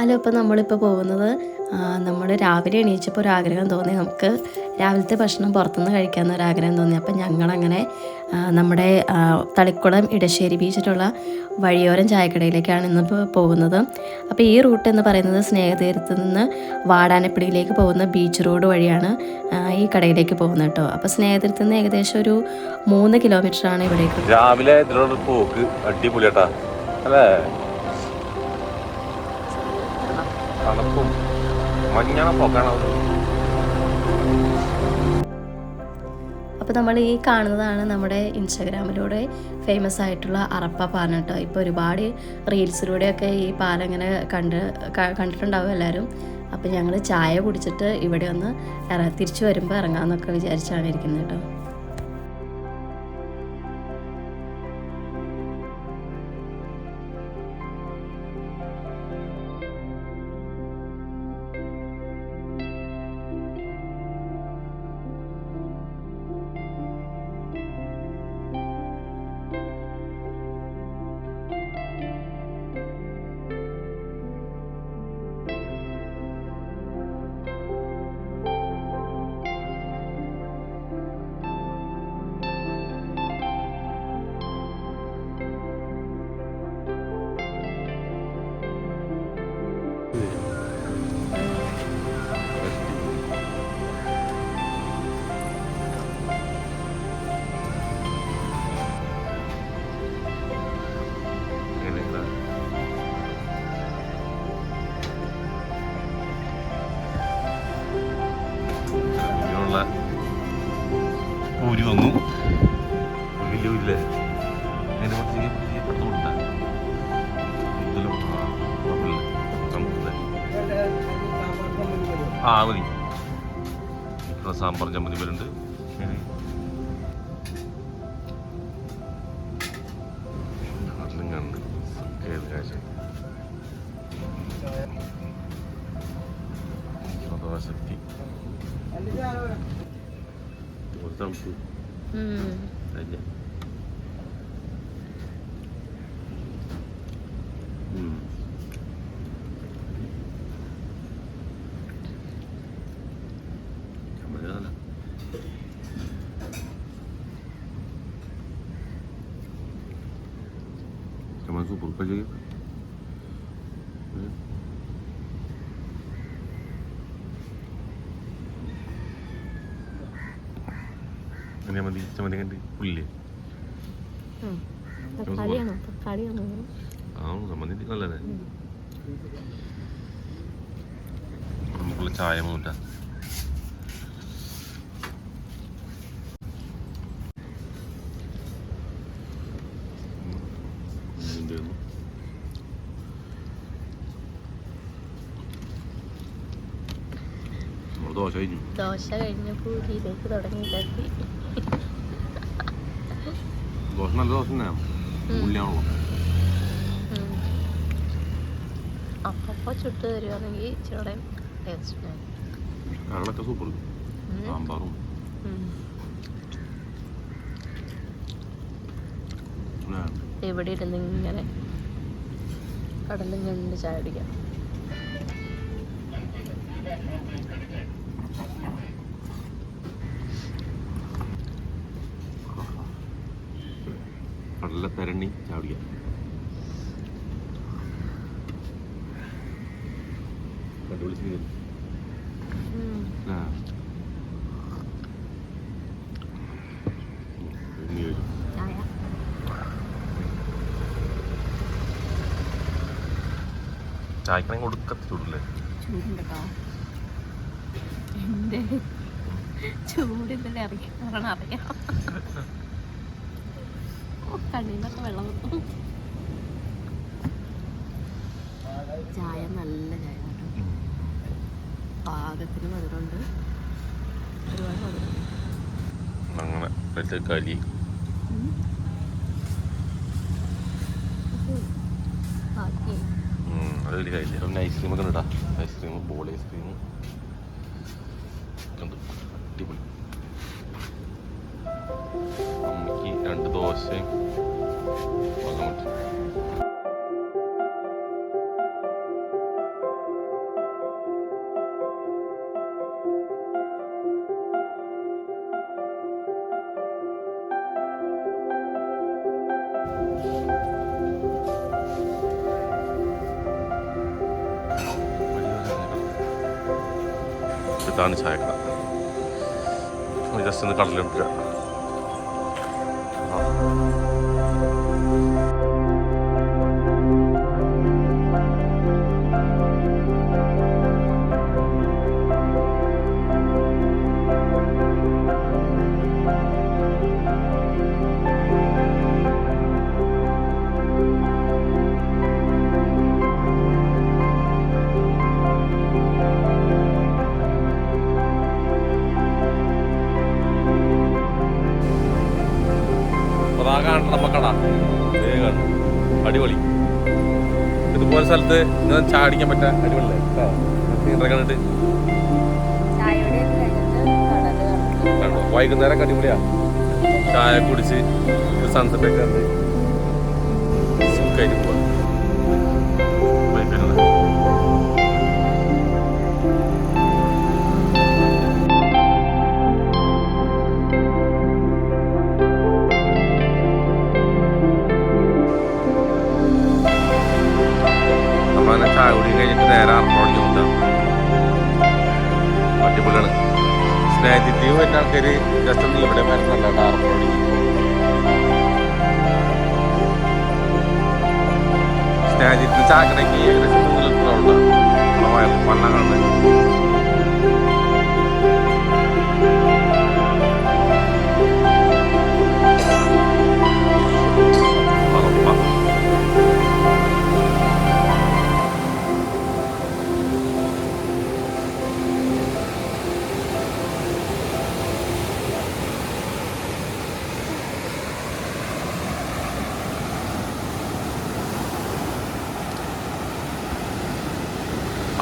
അല്ല ഇപ്പോൾ നമ്മളിപ്പോൾ പോകുന്നത് നമ്മൾ രാവിലെ എണീച്ചപ്പോൾ ഒരാഗ്രഹം തോന്നി. നമുക്ക് രാവിലത്തെ ഭക്ഷണം പുറത്തുനിന്ന് കഴിക്കാമെന്ന് ഒരാഗ്രഹം തോന്നി. അപ്പം ഞങ്ങളങ്ങനെ നമ്മുടെ തളിക്കുളം ഇടശ്ശേരി ബീച്ചിലുള്ള വഴിയോരം ചായക്കടയിലേക്കാണ് ഇന്നിപ്പോൾ പോകുന്നത്. അപ്പോൾ ഈ റൂട്ട് എന്ന് പറയുന്നത് സ്നേഹതീരത്ത് നിന്ന് വാടാനപ്പിടിയിലേക്ക് പോകുന്ന ബീച്ച് റോഡ് വഴിയാണ് ഈ കടയിലേക്ക് പോകുന്നത് കേട്ടോ. അപ്പോൾ സ്നേഹതീരത്ത് നിന്ന് ഏകദേശം ഒരു മൂന്ന് കിലോമീറ്ററാണ് ഇവിടേക്ക്. രാവിലെ പോക്ക് അടിപൊളിയാട്ടാ. അല്ലേ? തണുപ്പും മഞ്ഞാണ് പോക്കാണ് അപ്പോൾ നമ്മൾ ഈ കാണുന്നതാണ് നമ്മുടെ ഇൻസ്റ്റാഗ്രാമിലൂടെ ഫേമസ് ആയിട്ടുള്ള അറപ്പ പാലം കേട്ടോ. ഇപ്പോൾ ഒരുപാട് റീൽസിലൂടെയൊക്കെ ഈ പാലം ഇങ്ങനെ കണ്ട് കണ്ടിട്ടുണ്ടാവും എല്ലാവരും. അപ്പോൾ ഞങ്ങൾ ചായ കുടിച്ചിട്ട് ഇവിടെ ഒന്ന് തിരിച്ചു വരുമ്പോൾ ഇറങ്ങാമെന്നൊക്കെ വിചാരിച്ചാണ് ഇരിക്കുന്നത് കേട്ടോ. ഊരില്ലേ അതിനെ കുറച്ച് പെട്ടെന്ന് കൊടുത്താ ഇതിലും ആ മതി. സാമ്പാർ ചമ്മന്തി വരുന്നുണ്ട് നാട്ടിലും കണ്ട് ഏത് കാഴ്ച? ശക്തി കഴിഞ്ഞ ഉം. ചമ്മന്തി നല്ല ചമ്മന്തി സൂപ്പർ കഴിക്കുക എങ്ങനെ മതി ചമ്മന്തി കണ്ട് പുല്ലേ തക്കാളിയാണോ തക്കാളിയാണോ ആ സംബന്ധിച്ച് നല്ലതേ നമുക്കുള്ള ചായ മൂട്ട ദോശ കഴിഞ്ഞു ദോശ കഴിഞ്ഞ പൂരിയിലേക്ക് തുടങ്ങിയിട്ടെത്തി ദോശ നല്ല ദോശ തന്നെയാണ് ഉള്ളിയാണല്ലോ അപ്പോൾ ചുട്ട് തരുവാണെങ്കിൽ ഇച്ചിരി ടേസ്റ്റ് കടലൊക്കെ സൂപ്പർ സാമ്പാറും. ഇവിടെ ഇരുന്ന് ഇങ്ങനെ കടലും കണ്ട് ചായ കുടിക്കാം. കടല തരണി ചാടിയ കണ്ടുപിടിച്ച് ആ. ഇനി വരും. ചായ ചായക്കണെ കൊടുക്കത്ത് ചൂടില്ലേ? ചൂടുണ്ടോ? ചൂടിന്റെ ഇറങ്ങി കാരണം അറിയാം. ഓ, കണ്ണീന്നൊക്കെ വെള്ളം വന്നു. ചായ നല്ല കേട്ടോ പാകത്തിന് മധുരമുണ്ട്. ഒരുപാട് മധുരം. അങ്ങനെ ഇപ്പോഴത്തെ കലി. അത് വലിയ കാര്യമില്ല പിന്നെ ഐസ്ക്രീം ഒക്കെ ഉണ്ട് ഐസ്ക്രീം ബോൾ ഐസ്ക്രീം ഉണ്ട്. അടിപൊളി. അമ്മയ്ക്ക് രണ്ട് ദോശയും വെള്ളം ഇതാണ് ചായക്കട ജസ്റ്റ് ഒന്ന് അതാ അടിപൊളി. ഇതുപോലെ സ്ഥലത്ത് ചാടിക്കാൻ പറ്റാ അടിപൊളിയല്ലേ? സീനറി കണ്ടിട്ട്. കണ്ടോ? വൈകുന്നേരം അടിപൊളിയാ. ചായ കുടിച്ച് ഒരു സൺസെറ്റ് ഒക്കെ കണ്ട്. സുഖമായിട്ട് പോവാ. വരുന്ന ജസ്റ്റ് ഒന്ന് ഇവിടെ വരുന്നുണ്ട് ടാർപ്പോടി സ്നേഹത്തിന് ചാക്കടയ്ക്ക് ഏകദേശം മൂന്ന് ലിറ്റർ ഉണ്ടാവും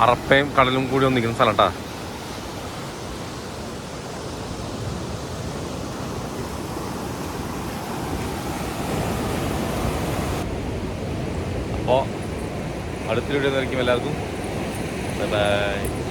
അറപ്പയും കടലും കൂടി ഒന്നിക്കുന്ന സ്ഥലം കേട്ടാ അപ്പോൾ അടുത്ത വീഡിയോ നിൽക്കും എല്ലാവർക്കും. Bye bye.